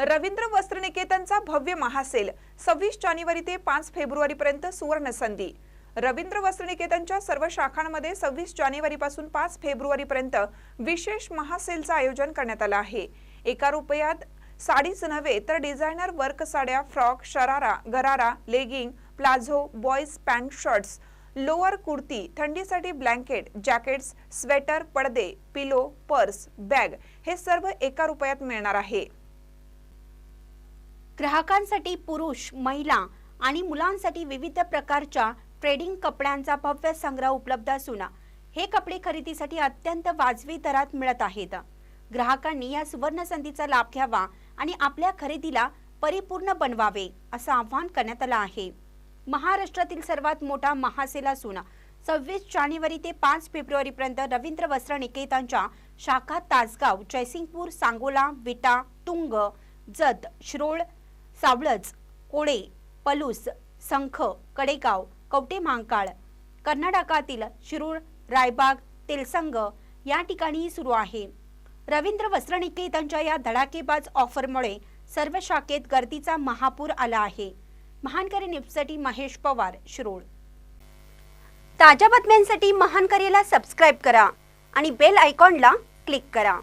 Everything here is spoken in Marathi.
रवींद्र वस्त्रनिकेतनचा भव्य महासेल सव्वीस जानेवारी ते पाच फेब्रुवारीपर्यंत सुवर्णसंधी सुवर्ण संधी. रवींद्र वस्त्रनिकेतनच्या सर्व शाखांमध्ये सव्वीस जानेवारीपासून पाच फेब्रुवारीपर्यंत विशेष महासेलचं आयोजन करण्यात आलं आहे. एका रुपयात साडीच नव्हे तर डिझायनर वर्क साड्या frock sharara gharara legging palazzo boys pant shirts lower kurti थंडीसाठी ब्लँकेट जॅकेट्स स्वेटर पडदे पिलो पर्स बॅग हे सर्व एका रुपयात मिळणार आहे. ग्राहकांसाठी पुरुष महिला आणि मुलांसाठी विविध प्रकारच्या ट्रेडिंग कपड्यांचा भव्य संग्रह उपलब्ध असून हे कपडे खरेदीसाठी अत्यंत वाजवी दरात मिळत आहेत. ग्राहकांनी या सुवर्ण संधीचा लाभ घ्यावा आणि आपल्या खरेदीला परिपूर्ण बनवावे असं आवाहन करण्यात आलं आहे. महाराष्ट्रातील सर्वात मोठा महासेल असून सव्वीस जानेवारी ते पाच फेब्रुवारी पर्यंत रवींद्र वस्त्र निकेतनच्या शाखा तासगाव जयसिंगपूर सांगोला विटा तुंग जत श्रोळ सावळज कोळे पलूस संख कडेगाव कवटे महांकाळ कर्नाटकातील शिरूर रायबाग तेलसंग या ठिकाणी सुरू आहे. रवींद्र वस्त्रनिकेतनच्या या धडाकेबाज ऑफरमुळे सर्व शाखेत गर्दीचा महापूर आला आहे. महानकरी न्यूजसाठी महेश पवार शिरोळ. ताज्या बातम्यांसाठी महानकरीला सबस्क्राईब करा आणि बेल आयकॉनला क्लिक करा.